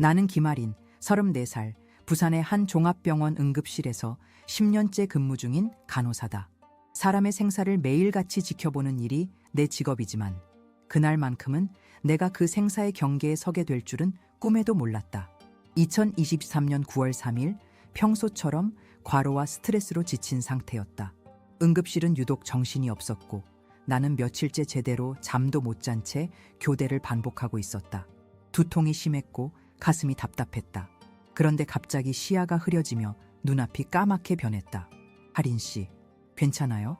나는 김아린, 34살, 부산의 한 종합병원 응급실에서 10년째 근무 중인 간호사다. 사람의 생사를 매일같이 지켜보는 일이 내 직업이지만 그날만큼은 내가 그 생사의 경계에 서게 될 줄은 꿈에도 몰랐다. 2023년 9월 3일 평소처럼 과로와 스트레스로 지친 상태였다. 응급실은 유독 정신이 없었고 나는 며칠째 제대로 잠도 못 잔 채 교대를 반복하고 있었다. 두통이 심했고 가슴이 답답했다. 그런데 갑자기 시야가 흐려지며 눈앞이 까맣게 변했다. 하린 씨, 괜찮아요?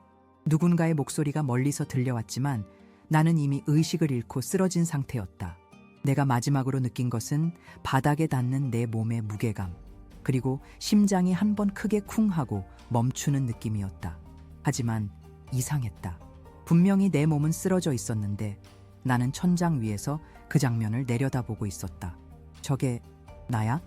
누군가의 목소리가 멀리서 들려왔지만 나는 이미 의식을 잃고 쓰러진 상태였다. 내가 마지막으로 느낀 것은 바닥에 닿는 내 몸의 무게감, 그리고 심장이 한 번 크게 쿵 하고 멈추는 느낌이었다. 하지만 이상했다. 분명히 내 몸은 쓰러져 있었는데 나는 천장 위에서 그 장면을 내려다보고 있었다. 저게 나야?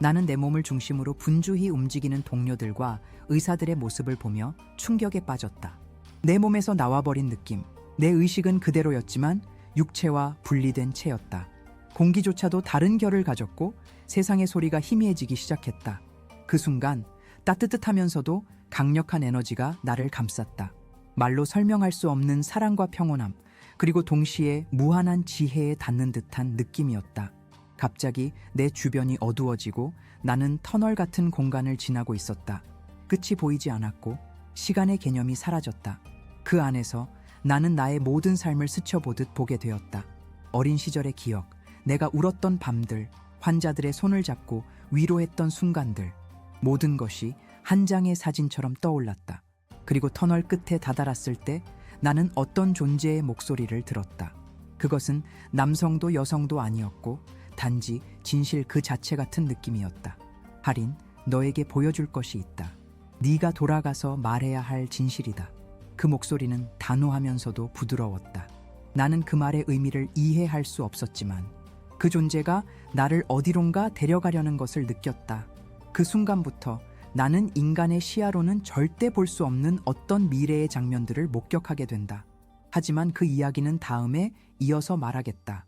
나는 내 몸을 중심으로 분주히 움직이는 동료들과 의사들의 모습을 보며 충격에 빠졌다. 내 몸에서 나와버린 느낌. 내 의식은 그대로였지만 육체와 분리된 채였다. 공기조차도 다른 결을 가졌고 세상의 소리가 희미해지기 시작했다. 그 순간 따뜻하면서도 강력한 에너지가 나를 감쌌다. 말로 설명할 수 없는 사랑과 평온함, 그리고 동시에 무한한 지혜에 닿는 듯한 느낌이었다. 갑자기 내 주변이 어두워지고 나는 터널 같은 공간을 지나고 있었다. 끝이 보이지 않았고 시간의 개념이 사라졌다. 그 안에서 나는 나의 모든 삶을 스쳐보듯 보게 되었다. 어린 시절의 기억, 내가 울었던 밤들, 환자들의 손을 잡고 위로했던 순간들, 모든 것이 한 장의 사진처럼 떠올랐다. 그리고 터널 끝에 다다랐을 때 나는 어떤 존재의 목소리를 들었다. 그것은 남성도 여성도 아니었고 단지 진실 그 자체 같은 느낌이었다. 할인, 너에게 보여줄 것이 있다. 네가 돌아가서 말해야 할 진실이다. 그 목소리는 단호하면서도 부드러웠다. 나는 그 말의 의미를 이해할 수 없었지만 그 존재가 나를 어디론가 데려가려는 것을 느꼈다. 그 순간부터 나는 인간의 시야로는 절대 볼 수 없는 어떤 미래의 장면들을 목격하게 된다. 하지만 그 이야기는 다음에 이어서 말하겠다.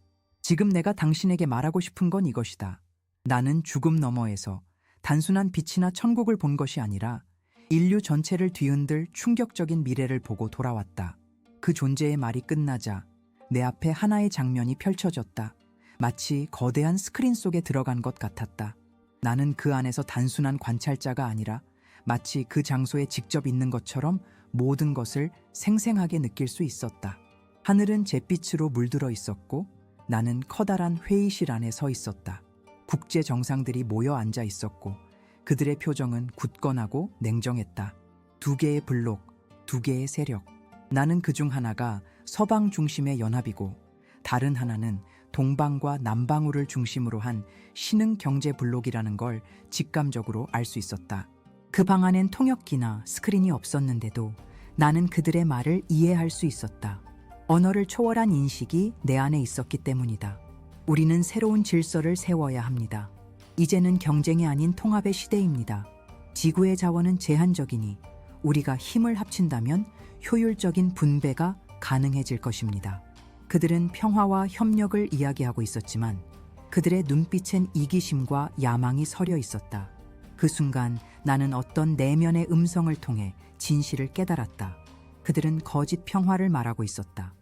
지금 내가 당신에게 말하고 싶은 건 이것이다. 나는 죽음 너머에서 단순한 빛이나 천국을 본 것이 아니라 인류 전체를 뒤흔들 충격적인 미래를 보고 돌아왔다. 그 존재의 말이 끝나자 내 앞에 하나의 장면이 펼쳐졌다. 마치 거대한 스크린 속에 들어간 것 같았다. 나는 그 안에서 단순한 관찰자가 아니라 마치 그 장소에 직접 있는 것처럼 모든 것을 생생하게 느낄 수 있었다. 하늘은 잿빛으로 물들어 있었고 나는 커다란 회의실 안에 서 있었다. 국제 정상들이 모여 앉아 있었고 그들의 표정은 굳건하고 냉정했다. 두 개의 블록, 두 개의 세력. 나는 그 중 하나가 서방 중심의 연합이고 다른 하나는 동방과 남방우를 중심으로 한 신흥 경제 블록이라는 걸 직감적으로 알 수 있었다. 그 방 안엔 통역기나 스크린이 없었는데도 나는 그들의 말을 이해할 수 있었다. 언어를 초월한 인식이 내 안에 있었기 때문이다. 우리는 새로운 질서를 세워야 합니다. 이제는 경쟁이 아닌 통합의 시대입니다. 지구의 자원은 제한적이니 우리가 힘을 합친다면 효율적인 분배가 가능해질 것입니다. 그들은 평화와 협력을 이야기하고 있었지만 그들의 눈빛엔 이기심과 야망이 서려 있었다. 그 순간 나는 어떤 내면의 음성을 통해 진실을 깨달았다. 그들은 거짓 평화를 말하고 있었다.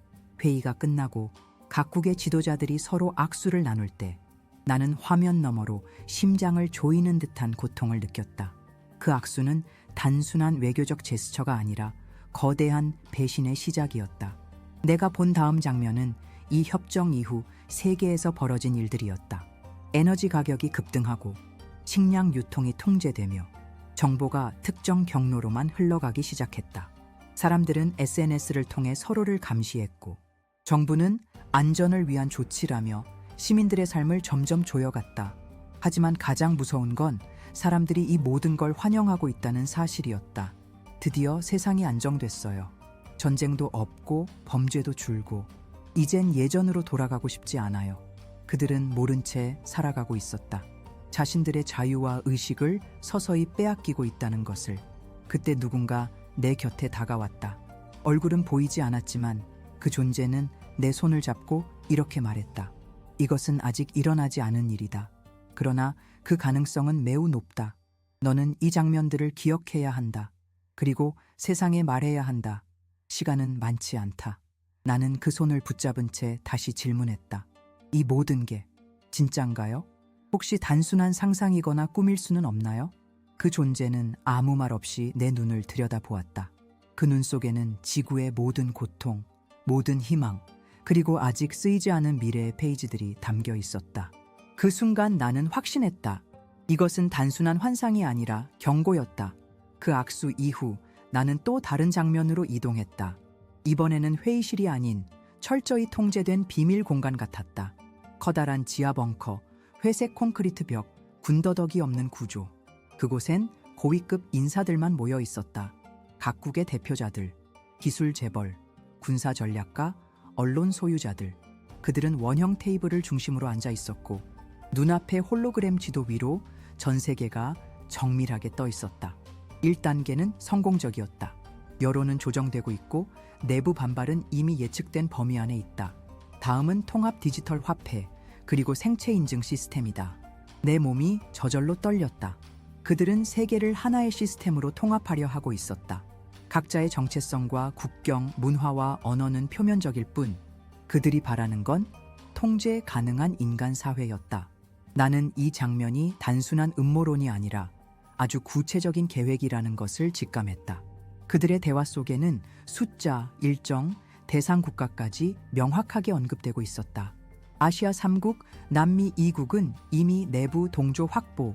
회의가 끝나고 각국의 지도자들이 서로 악수를 나눌 때 나는 화면 너머로 심장을 조이는 듯한 고통을 느꼈다. 그 악수는 단순한 외교적 제스처가 아니라 거대한 배신의 시작이었다. 내가 본 다음 장면은 이 협정 이후 세계에서 벌어진 일들이었다. 에너지 가격이 급등하고 식량 유통이 통제되며 정보가 특정 경로로만 흘러가기 시작했다. 사람들은 SNS를 통해 서로를 감시했고 정부는 안전을 위한 조치라며 시민들의 삶을 점점 조여갔다. 하지만 가장 무서운 건 사람들이 이 모든 걸 환영하고 있다는 사실이었다. 드디어 세상이 안정됐어요. 전쟁도 없고 범죄도 줄고 이젠 예전으로 돌아가고 싶지 않아요. 그들은 모른 채 살아가고 있었다. 자신들의 자유와 의식을 서서히 빼앗기고 있다는 것을 그때 누군가 내 곁에 다가왔다. 얼굴은 보이지 않았지만 그 존재는 내 손을 잡고 이렇게 말했다. 이것은 아직 일어나지 않은 일이다. 그러나 그 가능성은 매우 높다. 너는 이 장면들을 기억해야 한다. 그리고 세상에 말해야 한다. 시간은 많지 않다. 나는 그 손을 붙잡은 채 다시 질문했다. 이 모든 게 진짠가요? 혹시 단순한 상상이거나 꿈일 수는 없나요? 그 존재는 아무 말 없이 내 눈을 들여다보았다. 그 눈 속에는 지구의 모든 고통, 모든 희망, 그리고 아직 쓰이지 않은 미래의 페이지들이 담겨 있었다. 그 순간 나는 확신했다. 이것은 단순한 환상이 아니라 경고였다. 그 악수 이후 나는 또 다른 장면으로 이동했다. 이번에는 회의실이 아닌 철저히 통제된 비밀 공간 같았다. 커다란 지하 벙커, 회색 콘크리트 벽, 군더더기 없는 구조. 그곳엔 고위급 인사들만 모여 있었다. 각국의 대표자들, 기술 재벌, 군사 전략가, 언론 소유자들. 그들은 원형 테이블을 중심으로 앉아 있었고 눈앞에 홀로그램 지도 위로 전 세계가 정밀하게 떠 있었다. 1단계는 성공적이었다. 여론은 조정되고 있고 내부 반발은 이미 예측된 범위 안에 있다. 다음은 통합 디지털 화폐, 그리고 생체 인증 시스템이다. 내 몸이 저절로 떨렸다. 그들은 세계를 하나의 시스템으로 통합하려 하고 있었다. 각자의 정체성과 국경, 문화와 언어는 표면적일 뿐 그들이 바라는 건 통제 가능한 인간 사회였다. 나는 이 장면이 단순한 음모론이 아니라 아주 구체적인 계획이라는 것을 직감했다. 그들의 대화 속에는 숫자, 일정, 대상 국가까지 명확하게 언급되고 있었다. 아시아 3국, 남미 2국은 이미 내부 동조 확보,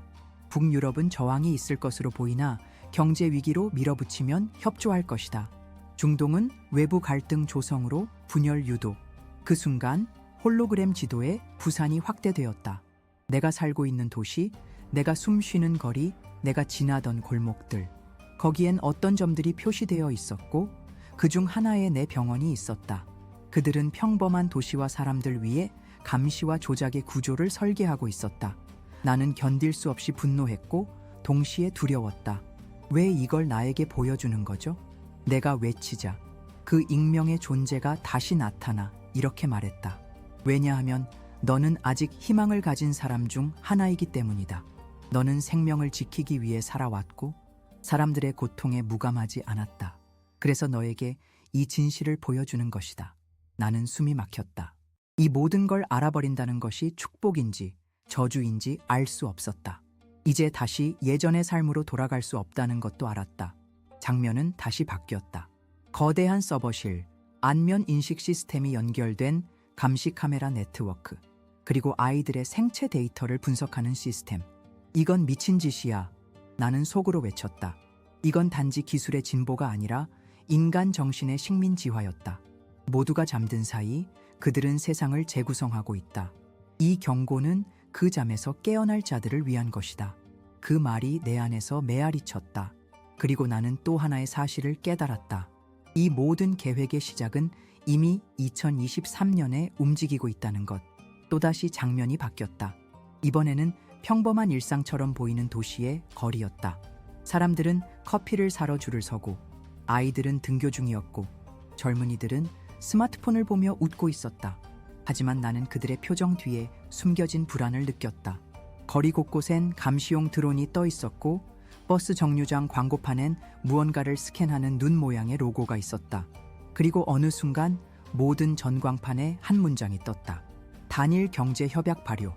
북유럽은 저항이 있을 것으로 보이나 경제 위기로 밀어붙이면 협조할 것이다. 중동은 외부 갈등 조성으로 분열 유도. 그 순간 홀로그램 지도에 부산이 확대되었다. 내가 살고 있는 도시, 내가 숨 쉬는 거리, 내가 지나던 골목들. 거기엔 어떤 점들이 표시되어 있었고 그 중 하나에 내 병원이 있었다. 그들은 평범한 도시와 사람들 위해 감시와 조작의 구조를 설계하고 있었다. 나는 견딜 수 없이 분노했고 동시에 두려웠다. 왜 이걸 나에게 보여주는 거죠? 내가 외치자 그 익명의 존재가 다시 나타나 이렇게 말했다. 왜냐하면 너는 아직 희망을 가진 사람 중 하나이기 때문이다. 너는 생명을 지키기 위해 살아왔고 사람들의 고통에 무감하지 않았다. 그래서 너에게 이 진실을 보여주는 것이다. 나는 숨이 막혔다. 이 모든 걸 알아버린다는 것이 축복인지 저주인지 알 수 없었다. 이제 다시 예전의 삶으로 돌아갈 수 없다는 것도 알았다. 장면은 다시 바뀌었다. 거대한 서버실, 안면 인식 시스템이 연결된 감시 카메라 네트워크, 그리고 아이들의 생체 데이터를 분석하는 시스템. 이건 미친 짓이야. 나는 속으로 외쳤다. 이건 단지 기술의 진보가 아니라 인간 정신의 식민지화였다. 모두가 잠든 사이 그들은 세상을 재구성하고 있다. 이 경고는 그 잠에서 깨어날 자들을 위한 것이다. 그 말이 내 안에서 메아리 쳤다. 그리고 나는 또 하나의 사실을 깨달았다. 이 모든 계획의 시작은 이미 2023년에 움직이고 있다는 것. 또다시 장면이 바뀌었다. 이번에는 평범한 일상처럼 보이는 도시의 거리였다. 사람들은 커피를 사러 줄을 서고, 아이들은 등교 중이었고, 젊은이들은 스마트폰을 보며 웃고 있었다. 하지만 나는 그들의 표정 뒤에 숨겨진 불안을 느꼈다. 거리 곳곳엔 감시용 드론이 떠 있었고 버스 정류장 광고판엔 무언가를 스캔하는 눈 모양의 로고가 있었다. 그리고 어느 순간 모든 전광판에 한 문장이 떴다. 단일 경제 협약 발효.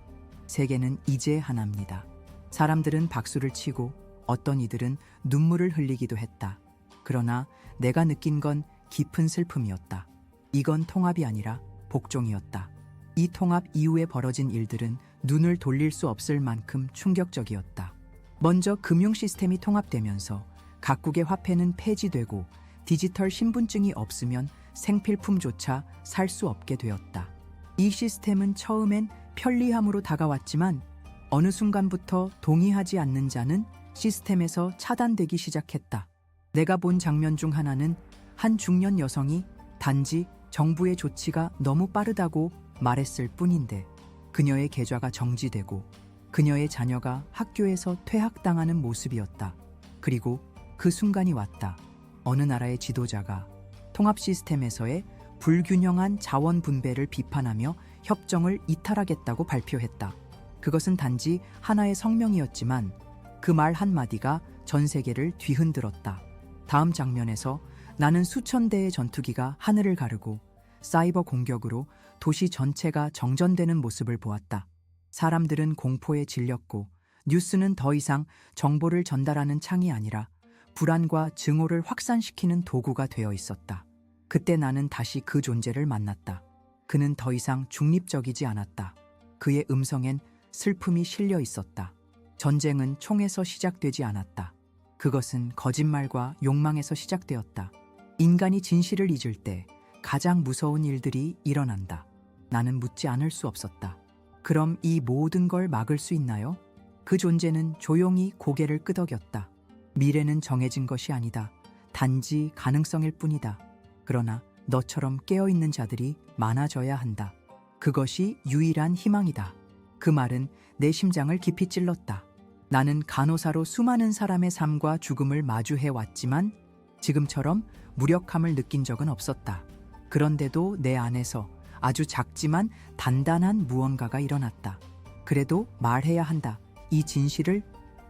세계는 이제 하나입니다. 사람들은 박수를 치고 어떤 이들은 눈물을 흘리기도 했다. 그러나 내가 느낀 건 깊은 슬픔이었다. 이건 통합이 아니라 복종이었다. 이 통합 이후에 벌어진 일들은 눈을 돌릴 수 없을 만큼 충격적이었다. 먼저 금융 시스템이 통합되면서 각국의 화폐는 폐지되고 디지털 신분증이 없으면 생필품조차 살 수 없게 되었다. 이 시스템은 처음엔 편리함으로 다가왔지만 어느 순간부터 동의하지 않는 자는 시스템에서 차단되기 시작했다. 내가 본 장면 중 하나는 한 중년 여성이 단지 정부의 조치가 너무 빠르다고 말했을 뿐인데 그녀의 계좌가 정지되고 그녀의 자녀가 학교에서 퇴학당하는 모습이었다. 그리고 그 순간이 왔다. 어느 나라의 지도자가 통합 시스템에서의 불균형한 자원 분배를 비판하며 협정을 이탈하겠다고 발표했다. 그것은 단지 하나의 성명이었지만 그 말 한마디가 전 세계를 뒤흔들었다. 다음 장면에서 나는 수천 대의 전투기가 하늘을 가르고 사이버 공격으로 도시 전체가 정전되는 모습을 보았다. 사람들은 공포에 질렸고 뉴스는 더 이상 정보를 전달하는 창이 아니라 불안과 증오를 확산시키는 도구가 되어 있었다. 그때 나는 다시 그 존재를 만났다. 그는 더 이상 중립적이지 않았다. 그의 음성엔 슬픔이 실려 있었다. 전쟁은 총에서 시작되지 않았다. 그것은 거짓말과 욕망에서 시작되었다. 인간이 진실을 잊을 때 가장 무서운 일들이 일어난다. 나는 묻지 않을 수 없었다. 그럼 이 모든 걸 막을 수 있나요? 그 존재는 조용히 고개를 끄덕였다. 미래는 정해진 것이 아니다. 단지 가능성일 뿐이다. 그러나 너처럼 깨어있는 자들이 많아져야 한다. 그것이 유일한 희망이다. 그 말은 내 심장을 깊이 찔렀다. 나는 간호사로 수많은 사람의 삶과 죽음을 마주해 왔지만 지금처럼 무력함을 느낀 적은 없었다. 그런데도 내 안에서 아주 작지만 단단한 무언가가 일어났다. 그래도 말해야 한다. 이 진실을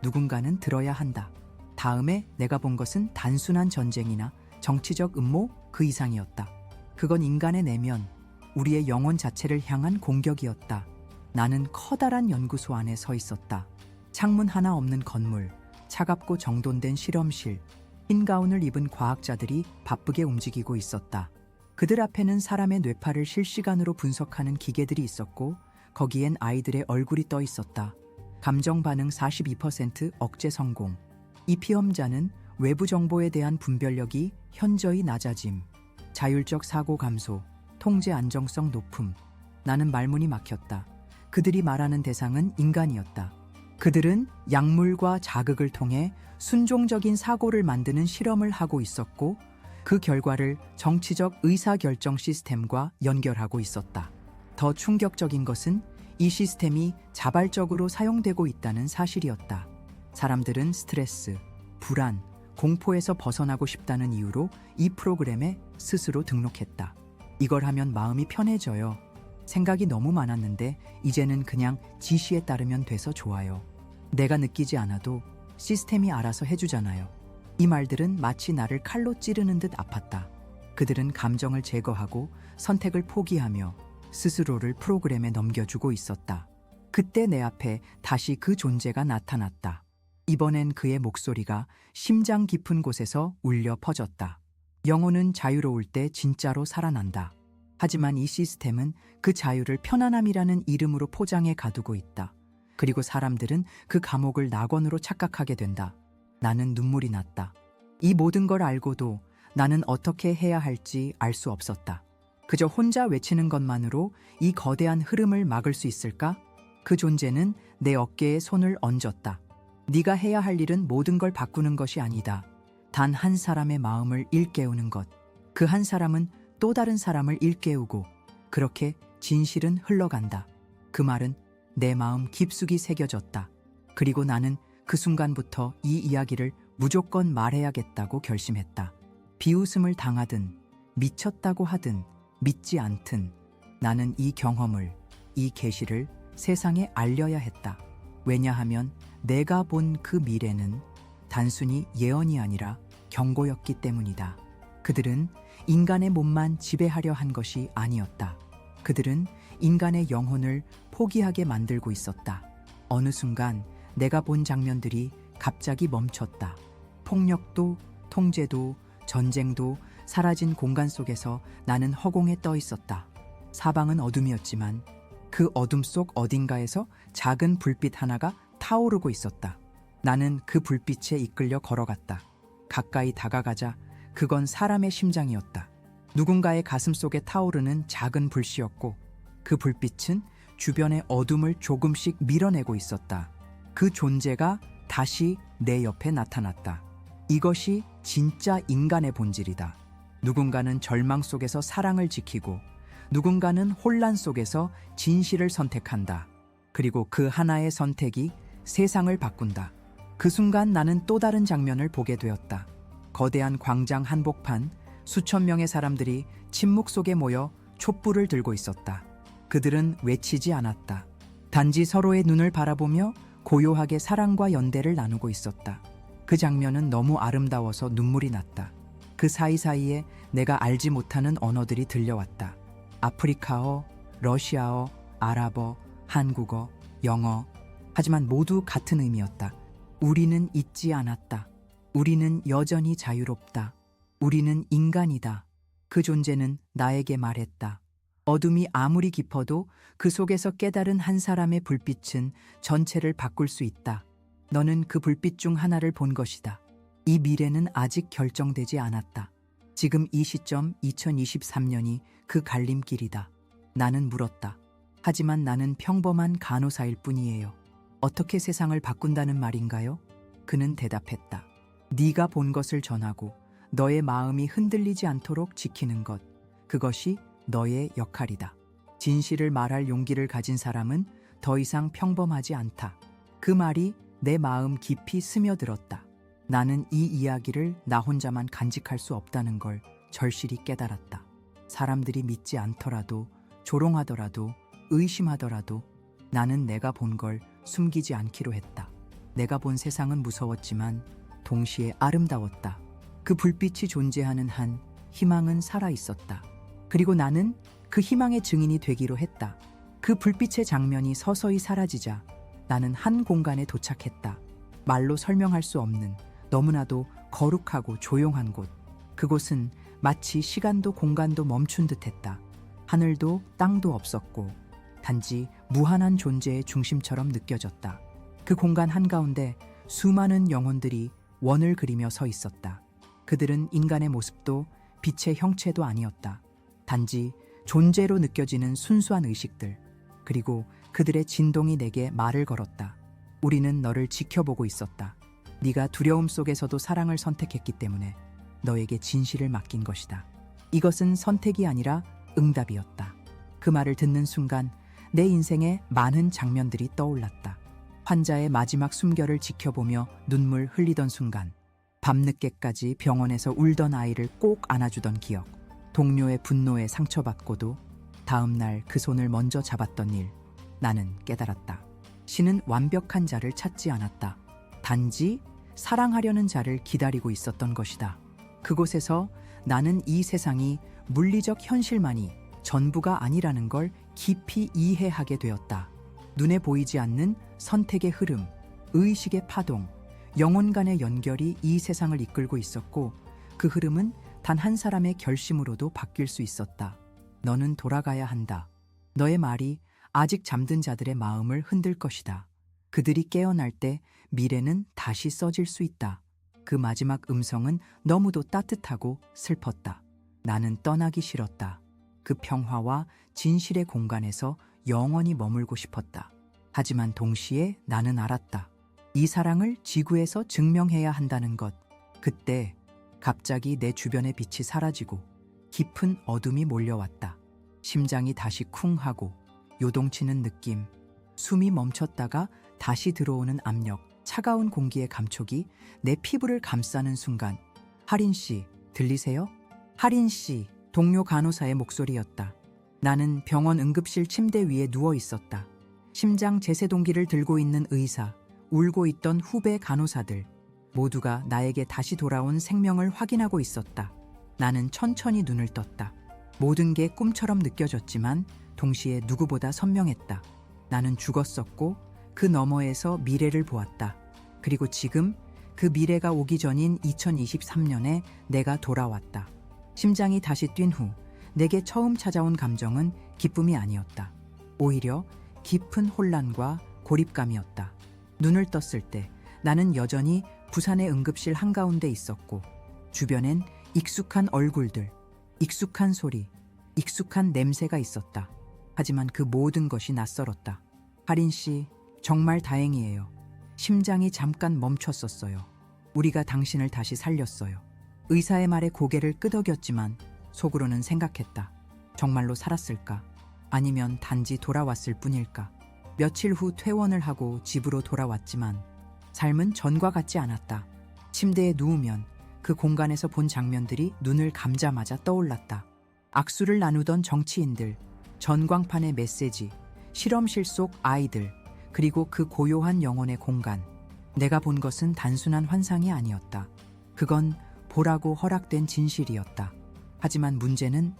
누군가는 들어야 한다. 다음에 내가 본 것은 단순한 전쟁이나 정치적 음모 그 이상이었다. 그건 인간의 내면, 우리의 영혼 자체를 향한 공격이었다. 나는 커다란 연구소 안에 서 있었다. 창문 하나 없는 건물, 차갑고 정돈된 실험실, 흰 가운을 입은 과학자들이 바쁘게 움직이고 있었다. 그들 앞에는 사람의 뇌파를 실시간으로 분석하는 기계들이 있었고 거기엔 아이들의 얼굴이 떠 있었다. 감정 반응 42% 억제 성공. 이 피험자는 외부 정보에 대한 분별력이 현저히 낮아짐. 자율적 사고 감소, 통제 안정성 높음. 나는 말문이 막혔다. 그들이 말하는 대상은 인간이었다. 그들은 약물과 자극을 통해 순종적인 사고를 만드는 실험을 하고 있었고 그 결과를 정치적 의사결정 시스템과 연결하고 있었다. 더 충격적인 것은 이 시스템이 자발적으로 사용되고 있다는 사실이었다. 사람들은 스트레스, 불안, 공포에서 벗어나고 싶다는 이유로 이 프로그램에 스스로 등록했다. 이걸 하면 마음이 편해져요. 생각이 너무 많았는데 이제는 그냥 지시에 따르면 돼서 좋아요. 내가 느끼지 않아도 시스템이 알아서 해주잖아요. 이 말들은 마치 나를 칼로 찌르는 듯 아팠다. 그들은 감정을 제거하고 선택을 포기하며 스스로를 프로그램에 넘겨주고 있었다. 그때 내 앞에 다시 그 존재가 나타났다. 이번엔 그의 목소리가 심장 깊은 곳에서 울려 퍼졌다. 영혼은 자유로울 때 진짜로 살아난다. 하지만 이 시스템은 그 자유를 편안함이라는 이름으로 포장해 가두고 있다. 그리고 사람들은 그 감옥을 낙원으로 착각하게 된다. 나는 눈물이 났다. 이 모든 걸 알고도 나는 어떻게 해야 할지 알 수 없었다. 그저 혼자 외치는 것만으로 이 거대한 흐름을 막을 수 있을까? 그 존재는 내 어깨에 손을 얹었다. 네가 해야 할 일은 모든 걸 바꾸는 것이 아니다. 단 한 사람의 마음을 일깨우는 것. 그 한 사람은 또 다른 사람을 일깨우고 그렇게 진실은 흘러간다. 그 말은 내 마음 깊숙이 새겨졌다. 그리고 나는 그 순간부터 이 이야기를 무조건 말해야겠다고 결심했다. 비웃음을 당하든 미쳤다고 하든 믿지 않든 나는 이 경험을 이 계시를 세상에 알려야 했다. 왜냐하면 내가 본 그 미래는 단순히 예언이 아니라 경고였기 때문이다. 그들은 인간의 몸만 지배하려 한 것이 아니었다. 그들은 인간의 영혼을 포기하게 만들고 있었다. 어느 순간 내가 본 장면들이 갑자기 멈췄다. 폭력도, 통제도, 전쟁도 사라진 공간 속에서 나는 허공에 떠 있었다. 사방은 어둠이었지만 그 어둠 속 어딘가에서 작은 불빛 하나가 타오르고 있었다. 나는 그 불빛에 이끌려 걸어갔다. 가까이 다가가자 그건 사람의 심장이었다. 누군가의 가슴 속에 타오르는 작은 불씨였고 그 불빛은 주변의 어둠을 조금씩 밀어내고 있었다. 그 존재가 다시 내 옆에 나타났다. 이것이 진짜 인간의 본질이다. 누군가는 절망 속에서 사랑을 지키고 누군가는 혼란 속에서 진실을 선택한다. 그리고 그 하나의 선택이 세상을 바꾼다. 그 순간 나는 또 다른 장면을 보게 되었다. 거대한 광장 한복판, 수천 명의 사람들이 침묵 속에 모여 촛불을 들고 있었다. 그들은 외치지 않았다. 단지 서로의 눈을 바라보며 고요하게 사랑과 연대를 나누고 있었다. 그 장면은 너무 아름다워서 눈물이 났다. 그 사이사이에 내가 알지 못하는 언어들이 들려왔다. 아프리카어, 러시아어, 아랍어, 한국어, 영어. 하지만 모두 같은 의미였다. 우리는 잊지 않았다. 우리는 여전히 자유롭다. 우리는 인간이다. 그 존재는 나에게 말했다. 어둠이 아무리 깊어도 그 속에서 깨달은 한 사람의 불빛은 전체를 바꿀 수 있다. 너는 그 불빛 중 하나를 본 것이다. 이 미래는 아직 결정되지 않았다. 지금 이 시점 2023년이 그 갈림길이다. 나는 물었다. 하지만 나는 평범한 간호사일 뿐이에요. 어떻게 세상을 바꾼다는 말인가요? 그는 대답했다. 네가 본 것을 전하고 너의 마음이 흔들리지 않도록 지키는 것. 그것이 너의 역할이다. 진실을 말할 용기를 가진 사람은 더 이상 평범하지 않다. 그 말이 내 마음 깊이 스며들었다. 나는 이 이야기를 나 혼자만 간직할 수 없다는 걸 절실히 깨달았다. 사람들이 믿지 않더라도, 조롱하더라도, 의심하더라도 나는 내가 본 걸 숨기지 않기로 했다. 내가 본 세상은 무서웠지만 동시에 아름다웠다. 그 불빛이 존재하는 한 희망은 살아 있었다. 그리고 나는 그 희망의 증인이 되기로 했다. 그 불빛의 장면이 서서히 사라지자 나는 한 공간에 도착했다. 말로 설명할 수 없는 너무나도 거룩하고 조용한 곳. 그곳은 마치 시간도 공간도 멈춘 듯했다. 하늘도 땅도 없었고 단지 무한한 존재의 중심처럼 느껴졌다. 그 공간 한가운데 수많은 영혼들이 원을 그리며 서 있었다. 그들은 인간의 모습도 빛의 형체도 아니었다. 단지 존재로 느껴지는 순수한 의식들. 그리고 그들의 진동이 내게 말을 걸었다. 우리는 너를 지켜보고 있었다. 네가 두려움 속에서도 사랑을 선택했기 때문에 너에게 진실을 맡긴 것이다. 이것은 선택이 아니라 응답이었다. 그 말을 듣는 순간 내 인생에 많은 장면들이 떠올랐다. 환자의 마지막 숨결을 지켜보며 눈물 흘리던 순간, 밤늦게까지 병원에서 울던 아이를 꼭 안아주던 기억, 동료의 분노에 상처받고도 다음 날 그 손을 먼저 잡았던 일, 나는 깨달았다. 신은 완벽한 자를 찾지 않았다. 단지 사랑하려는 자를 기다리고 있었던 것이다. 그곳에서 나는 이 세상이 물리적 현실만이 전부가 아니라는 걸 깊이 이해하게 되었다. 눈에 보이지 않는 선택의 흐름, 의식의 파동, 영혼 간의 연결이 이 세상을 이끌고 있었고 그 흐름은 단 한 사람의 결심으로도 바뀔 수 있었다. 너는 돌아가야 한다. 너의 말이 아직 잠든 자들의 마음을 흔들 것이다. 그들이 깨어날 때 미래는 다시 써질 수 있다. 그 마지막 음성은 너무도 따뜻하고 슬펐다. 나는 떠나기 싫었다. 그 평화와 진실의 공간에서 영원히 머물고 싶었다. 하지만 동시에 나는 알았다. 이 사랑을 지구에서 증명해야 한다는 것. 그때 갑자기 내 주변의 빛이 사라지고 깊은 어둠이 몰려왔다. 심장이 다시 쿵 하고 요동치는 느낌. 숨이 멈췄다가 다시 들어오는 압력. 차가운 공기의 감촉이 내 피부를 감싸는 순간. 하린 씨, 들리세요? 하린 씨, 동료 간호사의 목소리였다. 나는 병원 응급실 침대 위에 누워 있었다. 심장 제세동기를 들고 있는 의사, 울고 있던 후배 간호사들, 모두가 나에게 다시 돌아온 생명을 확인하고 있었다. 나는 천천히 눈을 떴다. 모든 게 꿈처럼 느껴졌지만 동시에 누구보다 선명했다. 나는 죽었었고 그 너머에서 미래를 보았다. 그리고 지금 그 미래가 오기 전인 2023년에 내가 돌아왔다. 심장이 다시 뛴 후 내게 처음 찾아온 감정은 기쁨이 아니었다. 오히려 깊은 혼란과 고립감이었다. 눈을 떴을 때 나는 여전히 부산의 응급실 한가운데 있었고 주변엔 익숙한 얼굴들, 익숙한 소리, 익숙한 냄새가 있었다. 하지만 그 모든 것이 낯설었다. 하린 씨, 정말 다행이에요. 심장이 잠깐 멈췄었어요. 우리가 당신을 다시 살렸어요. 의사의 말에 고개를 끄덕였지만 속으로는 생각했다. 정말로 살았을까? 아니면 단지 돌아왔을 뿐일까? 며칠 후 퇴원을 하고 집으로 돌아왔지만 삶은 전과 같지 않았다. 침대에 누우면 그 공간에서 본 장면들이 눈을 감자마자 떠올랐다. 악수를 나누던 정치인들, 전광판의 메시지, 실험실 속 아이들, 그리고 그 고요한 영혼의 공간. 내가 본 것은 단순한 환상이 아니었다. 그건 보라고 허락된 진실이었다. 하지만 문제는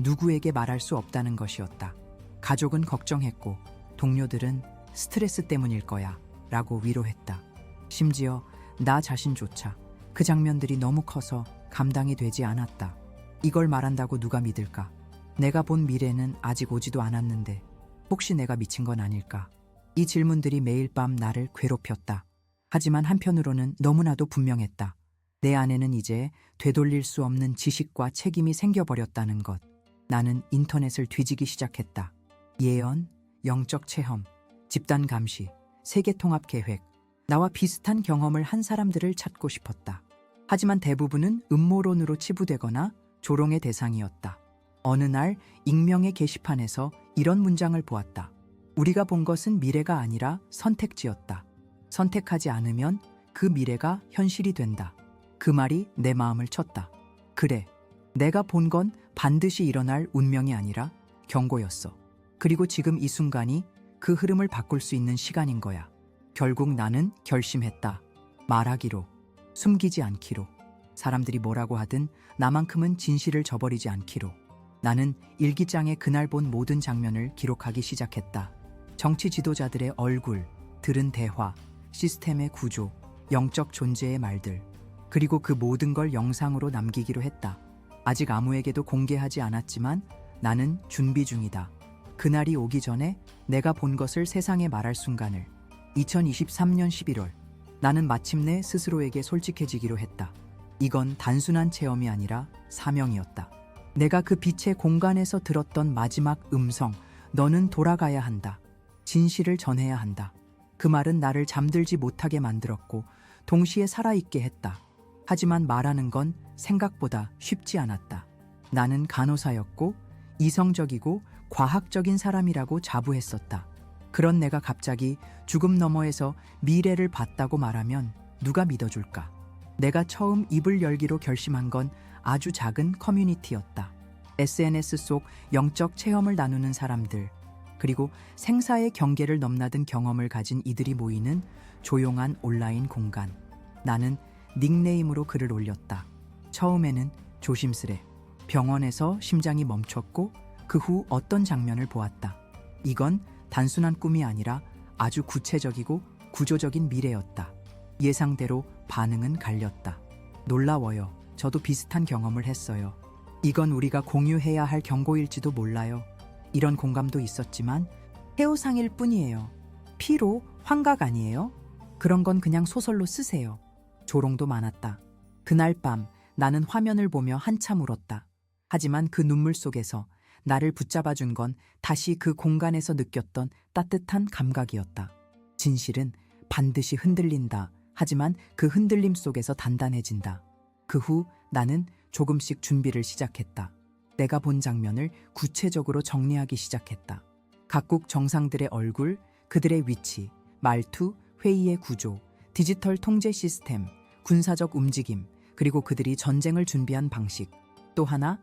누구에게 말할 수 없다는 것이었다. 가족은 걱정했고, 동료들은 스트레스 때문일 거야 라고 위로했다. 심지어 나 자신조차 그 장면들이 너무 커서 감당이 되지 않았다. 이걸 말한다고 누가 믿을까? 내가 본 미래는 아직 오지도 않았는데 혹시 내가 미친 건 아닐까? 이 질문들이 매일 밤 나를 괴롭혔다. 하지만 한편으로는 너무나도 분명했다. 내 안에는 이제 되돌릴 수 없는 지식과 책임이 생겨버렸다는 것. 나는 인터넷을 뒤지기 시작했다. 예언, 영적 체험, 집단 감시, 세계 통합 계획, 나와 비슷한 경험을 한 사람들을 찾고 싶었다. 하지만 대부분은 음모론으로 치부되거나 조롱의 대상이었다. 어느 날 익명의 게시판에서 이런 문장을 보았다. 우리가 본 것은 미래가 아니라 선택지였다. 선택하지 않으면 그 미래가 현실이 된다. 그 말이 내 마음을 쳤다. 그래. 내가 본 건 반드시 일어날 운명이 아니라 경고였어. 그리고 지금 이 순간이 그 흐름을 바꿀 수 있는 시간인 거야. 결국 나는 결심했다. 말하기로, 숨기지 않기로, 사람들이 뭐라고 하든 나만큼은 진실을 저버리지 않기로. 나는 일기장에 그날 본 모든 장면을 기록하기 시작했다. 정치 지도자들의 얼굴, 들은 대화, 시스템의 구조, 영적 존재의 말들, 그리고 그 모든 걸 영상으로 남기기로 했다. 아직 아무에게도 공개하지 않았지만 나는 준비 중이다. 그날이 오기 전에 내가 본 것을 세상에 말할 순간을 2023년 11월 나는 마침내 스스로에게 솔직해지기로 했다. 이건 단순한 체험이 아니라 사명이었다. 내가 그 빛의 공간에서 들었던 마지막 음성, 너는 돌아가야 한다. 진실을 전해야 한다. 그 말은 나를 잠들지 못하게 만들었고, 동시에 살아있게 했다. 하지만 말하는 건 생각보다 쉽지 않았다. 나는 간호사였고, 이성적이고, 과학적인 사람이라고 자부했었다. 그런 내가 갑자기 죽음 너머에서 미래를 봤다고 말하면 누가 믿어줄까? 내가 처음 입을 열기로 결심한 건 아주 작은 커뮤니티였다. SNS 속 영적 체험을 나누는 사람들, 그리고 생사의 경계를 넘나든 경험을 가진 이들이 모이는 조용한 온라인 공간. 나는 닉네임으로 글을 올렸다. 처음에는 조심스레 병원에서 심장이 멈췄고 그 후 어떤 장면을 보았다. 이건 단순한 꿈이 아니라 아주 구체적이고 구조적인 미래였다. 예상대로 반응은 갈렸다. 놀라워요. 저도 비슷한 경험을 했어요. 이건 우리가 공유해야 할 경고일지도 몰라요. 이런 공감도 있었지만 해오상일 뿐이에요. 피로 환각 아니에요? 그런 건 그냥 소설로 쓰세요. 조롱도 많았다. 그날 밤 나는 화면을 보며 한참 울었다. 하지만 그 눈물 속에서 나를 붙잡아 준 건 다시 그 공간에서 느꼈던 따뜻한 감각이었다. 진실은 반드시 흔들린다. 하지만 그 흔들림 속에서 단단해진다. 그 후 나는 조금씩 준비를 시작했다. 내가 본 장면을 구체적으로 정리하기 시작했다. 각국 정상들의 얼굴, 그들의 위치, 말투, 회의의 구조, 디지털 통제 시스템, 군사적 움직임, 그리고 그들이 전쟁을 준비한 방식. 또 하나,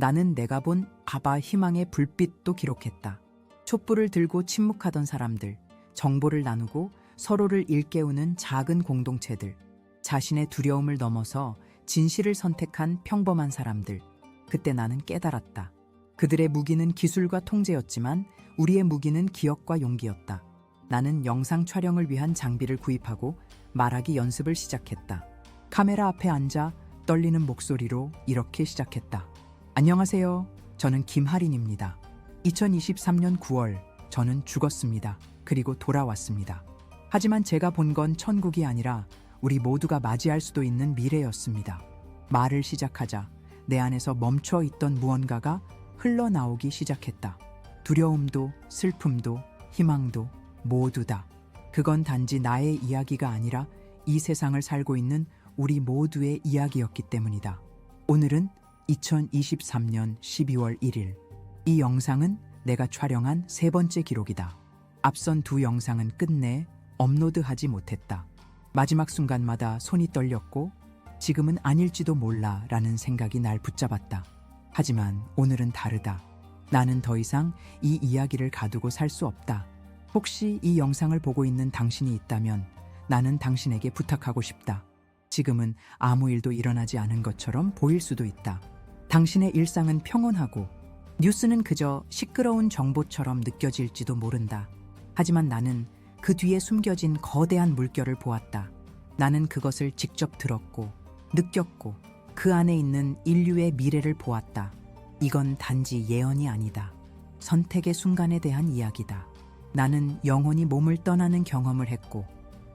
나는 내가 본 아바 희망의 불빛도 기록했다. 촛불을 들고 침묵하던 사람들, 정보를 나누고 서로를 일깨우는 작은 공동체들, 자신의 두려움을 넘어서 진실을 선택한 평범한 사람들. 그때 나는 깨달았다. 그들의 무기는 기술과 통제였지만 우리의 무기는 기억과 용기였다. 나는 영상 촬영을 위한 장비를 구입하고 말하기 연습을 시작했다. 카메라 앞에 앉아 떨리는 목소리로 이렇게 시작했다. 안녕하세요. 저는 김하린입니다. 2023년 9월 저는 죽었습니다. 그리고 돌아왔습니다. 하지만 제가 본 건 천국이 아니라 우리 모두가 맞이할 수도 있는 미래였습니다. 말을 시작하자 내 안에서 멈춰 있던 무언가가 흘러나오기 시작했다. 두려움도 슬픔도 희망도 모두 다. 그건 단지 나의 이야기가 아니라 이 세상을 살고 있는 우리 모두의 이야기였기 때문이다. 오늘은 2023년 12월 1일. 이 영상은 내가 촬영한 세 번째 기록이다. 앞선 두 영상은 끝내 업로드하지 못했다. 마지막 순간마다 손이 떨렸고 지금은 아닐지도 몰라 라는 생각이 날 붙잡았다. 하지만 오늘은 다르다. 나는 더 이상 이 이야기를 가두고 살 수 없다. 혹시 이 영상을 보고 있는 당신이 있다면 나는 당신에게 부탁하고 싶다. 지금은 아무 일도 일어나지 않은 것처럼 보일 수도 있다. 당신의 일상은 평온하고 뉴스는 그저 시끄러운 정보처럼 느껴질지도 모른다. 하지만 나는 그 뒤에 숨겨진 거대한 물결을 보았다. 나는 그것을 직접 들었고 느꼈고 그 안에 있는 인류의 미래를 보았다. 이건 단지 예언이 아니다. 선택의 순간에 대한 이야기다. 나는 영혼이 몸을 떠나는 경험을 했고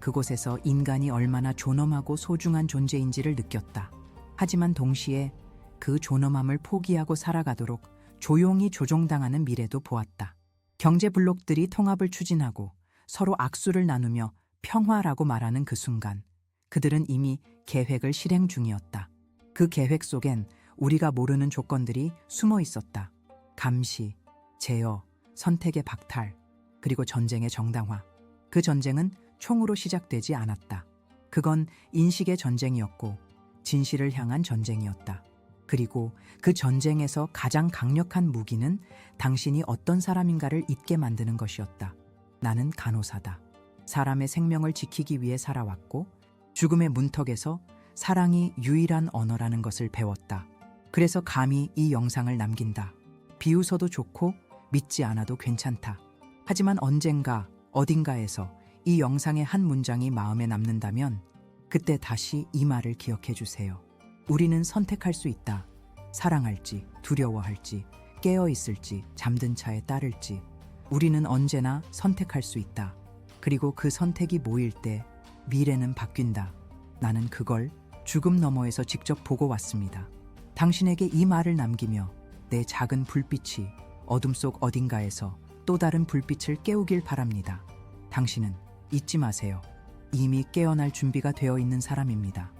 그곳에서 인간이 얼마나 존엄하고 소중한 존재인지를 느꼈다. 하지만 동시에 그 존엄함을 포기하고 살아가도록 조용히 조종당하는 미래도 보았다. 경제 블록들이 통합을 추진하고 서로 악수를 나누며 평화라고 말하는 그 순간 그들은 이미 계획을 실행 중이었다. 그 계획 속엔 우리가 모르는 조건들이 숨어 있었다. 감시, 제어, 선택의 박탈, 그리고 전쟁의 정당화. 그 전쟁은 총으로 시작되지 않았다. 그건 인식의 전쟁이었고 진실을 향한 전쟁이었다. 그리고 그 전쟁에서 가장 강력한 무기는 당신이 어떤 사람인가를 잊게 만드는 것이었다. 나는 간호사다. 사람의 생명을 지키기 위해 살아왔고 죽음의 문턱에서 사랑이 유일한 언어라는 것을 배웠다. 그래서 감히 이 영상을 남긴다. 비웃어도 좋고 믿지 않아도 괜찮다. 하지만 언젠가 어딘가에서 이 영상의 한 문장이 마음에 남는다면 그때 다시 이 말을 기억해 주세요. 우리는 선택할 수 있다. 사랑할지, 두려워할지, 깨어 있을지, 잠든 차에 따를지. 우리는 언제나 선택할 수 있다. 그리고 그 선택이 모일 때 미래는 바뀐다. 나는 그걸 죽음 너머에서 직접 보고 왔습니다. 당신에게 이 말을 남기며 내 작은 불빛이 어둠 속 어딘가에서 또 다른 불빛을 깨우길 바랍니다. 당신은 잊지 마세요. 이미 깨어날 준비가 되어 있는 사람입니다.